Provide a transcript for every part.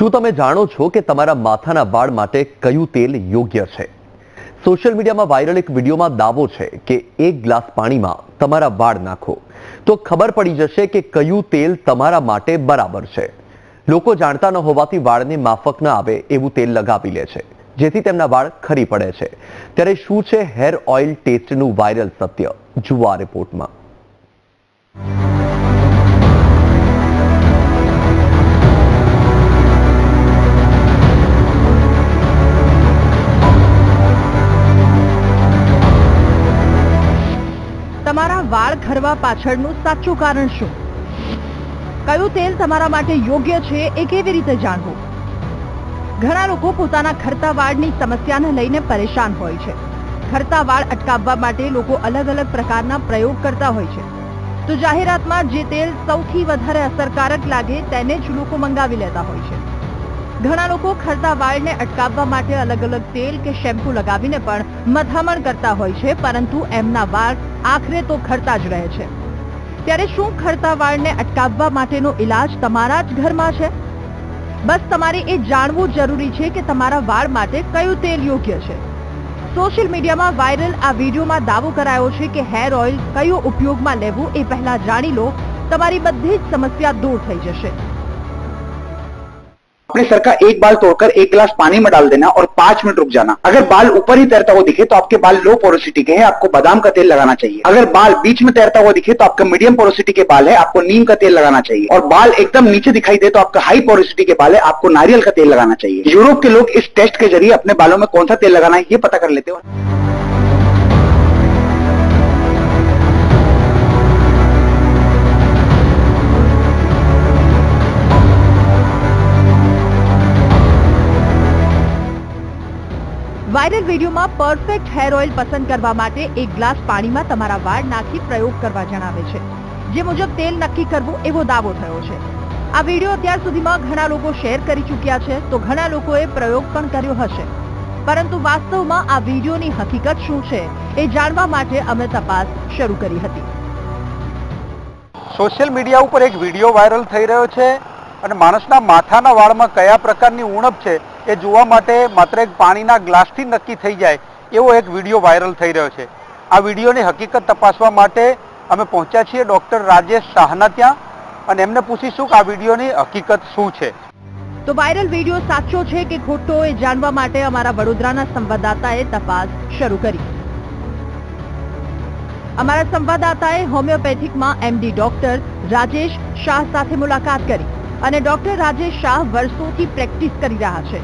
શું તમે જાણો છો કે તમારા માથાના વાળ માટે કયું તેલ યોગ્ય છે? સોશિયલ મીડિયામાં વાયરલ એક વિડીયોમાં દાવો છે કે એક ગ્લાસ પાણીમાં તમારા વાળ નાખો. તો ખબર પડી જશે કે કયું તેલ તમારા માટે બરાબર છે. લોકો જાણતા ન હોવાથી વાળને માફક ન આવે એવું તેલ લગાવી લે છે, જેથી તેમના વાળ ખરી પડે છે. ત્યારે શું છે હેર ઓઇલ ટેસ્ટનું વાયરલ સત્ય? જુઓ આ રિપોર્ટમાં. વાળ પાછળનું સાચું કારણ શું? કયું તેલ તમારા માટે યોગ્ય છે એ કેવી રીતે જાણવું? ઘણા લોકો પોતાના ખરતા વાળની સમસ્યાને લઈને પરેશાન હોય છે. ખરતા વાળ અટકાવવા માટે લોકો અલગ અલગ પ્રકારના પ્રયોગ કરતા હોય છે. તો જાહેરાતમાં જે તેલ સૌથી વધારે અસરકારક લાગે તેને જ લોકો મંગાવી લેતા હોય છે. ઘણા લોકો ખરતા વાળને અટકાવવા માટે અલગ અલગ તેલ કે શેમ્પૂ લગાવીને પણ મથામણ કરતા હોય છે, પરંતુ એમના વાળ આખરે તો ખરતા જ રહે છે. ત્યારે શું ખરતા વાળને અટકાવવા માટેનો ઈલાજ તમારા જ ઘરમાં છે? બસ તમારે એ જાણવું જરૂરી છે કે તમારા વાળ માટે કયું તેલ યોગ્ય છે. સોશિયલ મીડિયામાં વાયરલ આ વિડીયોમાં દાવો કરાયો છે કે હેર ઓઇલ કયું ઉપયોગમાં લેવું એ પહેલા જાણી લો, તમારી બધી જ સમસ્યા દૂર થઈ જશે. अपने सर का एक बाल तोड़कर एक गिलास पानी में डाल देना और पाँच मिनट रुक जाना। अगर बाल ऊपर ही तैरता हुआ दिखे तो आपके बाल लो पोरोसिटी के हैं, आपको बादाम का तेल लगाना चाहिए। अगर बाल बीच में तैरता हुआ दिखे तो आपका मीडियम पोरोसिटी के बाल है, आपको नीम का तेल लगाना चाहिए। और बाल एकदम नीचे दिखाई दे तो आपका हाई पोरोसिटी के बाल है, आपको नारियल का तेल लगाना चाहिए। यूरोप के लोग इस टेस्ट के ज़रिए अपने बालों में कौन सा तेल लगाना है, ये पता कर लेते हो। વાયરલ વિડીયોમાં પરફેક્ટ હેર ઓઇલ પસંદ કરવા માટે એક ગ્લાસ પાણીમાં તમારા વાળ નાખી પ્રયોગ કરવા જણાવે છે. જે મુજબ તેલ નક્કી કરવું એવો દાવો થયો છે. આ વીડિયો અત્યાર સુધીમાં ઘણા લોકો શેર કરી ચૂક્યા છે, તો ઘણા લોકોએ પ્રયોગ પણ કર્યો હશે. પરંતુ વાસ્તવમાં આ વિડીયોની હકીકત શું છે, એ જાણવા માટે અમે તપાસ શરૂ કરી હતી. સોશિયલ મીડિયા ઉપર એક વીડિયો વાયરલ થઈ રહ્યો છે અને માણસના માથાના વાળમાં કયા પ્રકારની ઉણપ છે એ જોવા માટે માત્ર એક પાણીના ગ્લાસથી નક્કી થઈ જાય એવો એક વીડિયો વાયરલ થઈ રહ્યો છે. આ વિડીયોની હકીકત તપાસવા માટે અમે પહોંચ્યા છીએ ડૉક્ટર રાજેશ શાહના ત્યાં અને એમને પૂછીશું કે આ વિડીયોની હકીકત શું છે. તો વાયરલ વીડિયો સાચો છે કે ખોટો એ જાણવા માટે અમારા વડોદરાના સંવાદદાતાએ તપાસ શરૂ કરી. અમારા સંવાદદાતાએ હોમિયોપેથિકમાં એમડી ડોક્ટર રાજેશ શાહ સાથે મુલાકાત કરી. અને ડોક્ટર રાજેશ શાહ વર્ષોથી પ્રેક્ટિસ કરી રહ્યા છે.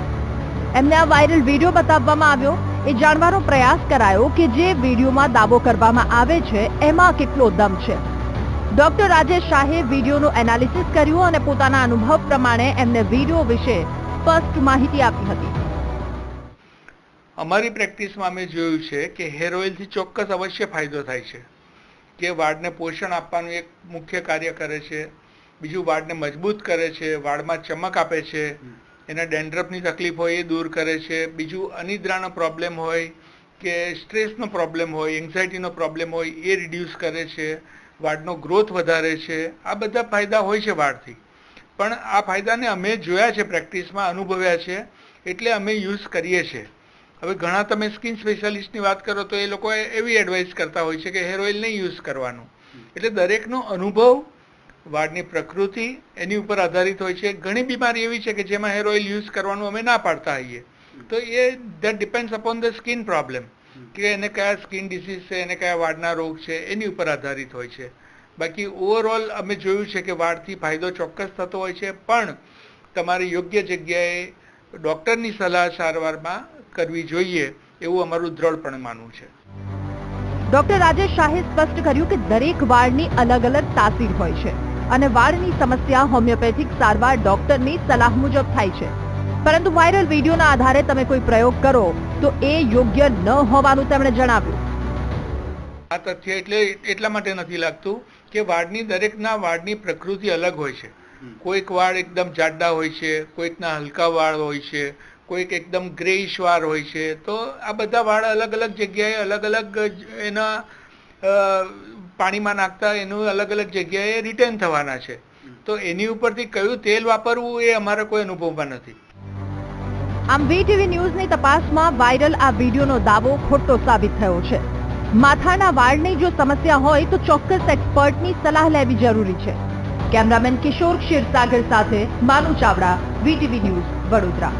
એમને આ વાયરલ વીડિયો બતાવવામાં આવ્યો એ જાણવાનો પ્રયાસ કરાયો કે જે વિડીયોમાં દાવો કરવામાં આવે છે, એમાં કેટલો દમ છે. ડોક્ટર રાજેશ શાહે વિડીયોનું એનાલિસિસ કર્યું અને પોતાના અનુભવ પ્રમાણે એમને વીડિયો વિશે સ્પષ્ટ માહિતી આપી હતી. અમારી પ્રેક્ટિસમાં અમે જોયું છે કે હેર ઓઇલથી ચોક્કસ અવશ્ય ફાયદો થાય છે, કે વાળને પોષણ આપવાનું એક મુખ્ય કાર્ય કરે છે બીજું વાળને મજબૂત કરે છે વાળમાં ચમક આપે છે એના ડેન્ડ્રફની તકલીફ હોય એ દૂર કરે છે. બીજું અનિદ્રાનો પ્રોબ્લેમ હોય કે સ્ટ્રેસનો પ્રોબ્લેમ હોય એન્ઝાયટીનો પ્રોબ્લેમ હોય એ રિડ્યુસ કરે છે. વાળનો ગ્રોથ વધારે છે. આ બધા ફાયદા હોય છે વાળથી. પણ આ ફાયદાને અમે જોયા છે પ્રેક્ટિસમાં અનુભવ્યા છે એટલે અમે યુઝ કરીએ છીએ હવે ઘણા તમે સ્કિન સ્પેશિયાલિસ્ટની વાત કરો તો એ લોકો એવી એડવાઇસ કરતા હોય છે કે હેર ઓઇલ નહીં યુઝ કરવાનું. એટલે દરેકનો અનુભવ વાળની પ્રકૃતિ એની ઉપર આધારિત હોય છે. ઘણી બીમારી એવી છે કે જેમાં હેર ઓઇલ યુઝ કરવાનું અમે ના પાડતા હોઈએ તો એ that depends upon the skin problem કે એને કયા સ્કિન ડિસીઝ છે, એને કયા વાળના રોગ છે, એની ઉપર આધારિત હોય છે. બાકી ઓવરઓલ અમે જોયું છે કે વાળથી ફાયદો ચોક્કસ થતો હોય છે, પણ તમારે યોગ્ય જગ્યાએ ડૉક્ટરની સલાહ સારવારમાં કરવી જોઈએ એવું અમારું દ્રઢપણે માનવું છે. ડોક્ટર રાજેશ શાહે સ્પષ્ટ કર્યું કે દરેક વાળની અલગ અલગ તાસીર હોય છે. અને વાળની સમસ્યા હોમિયોપેથિક સારવાર ડોક્ટરની સલાહ મુજબ થાય છે. પરંતુ વાયરલ વિડીયોના આધારે તમે કોઈ પ્રયોગ કરો તો એ યોગ્ય ન હોવાનું તેમણે જણાવ્યું. આ તથ્ય એટલે એટલા માટે નથી લાગતું કે વાળની દરેકના વાળની પ્રકૃતિ અલગ હોય છે. કોઈક વાળ એકદમ જાડા હોય છે, કોઈકના હલકા વાળ હોય છે, કોઈક એકદમ ગ્રેઇશ વાળ હોય છે. તો આ બધા વાળ અલગ અલગ જગ્યાએ અલગ અલગ એના પાણીમાં નાખતા એનું અલગ અલગ જગ્યાએ રિટર્ન થવાના છે. તો એની ઉપરથી કયું તેલ વાપરવું એ અમારે કોઈ અનુભવમાં નથી. આમ વીટીવી ન્યૂઝની તપાસમાં વાયરલ આ વિડીયોનો દાવો ખોટો સાબિત થયો છે. માથાના વાળની જો સમસ્યા હોય તો ચોક્કસ એક્સપર્ટની સલાહ લેવી જરૂરી છે. કેમેરામેન કિશોર ક્ષીરસાગર સાથે માનુ ચાવડા વીટીવી ન્યૂઝ વડોદરા.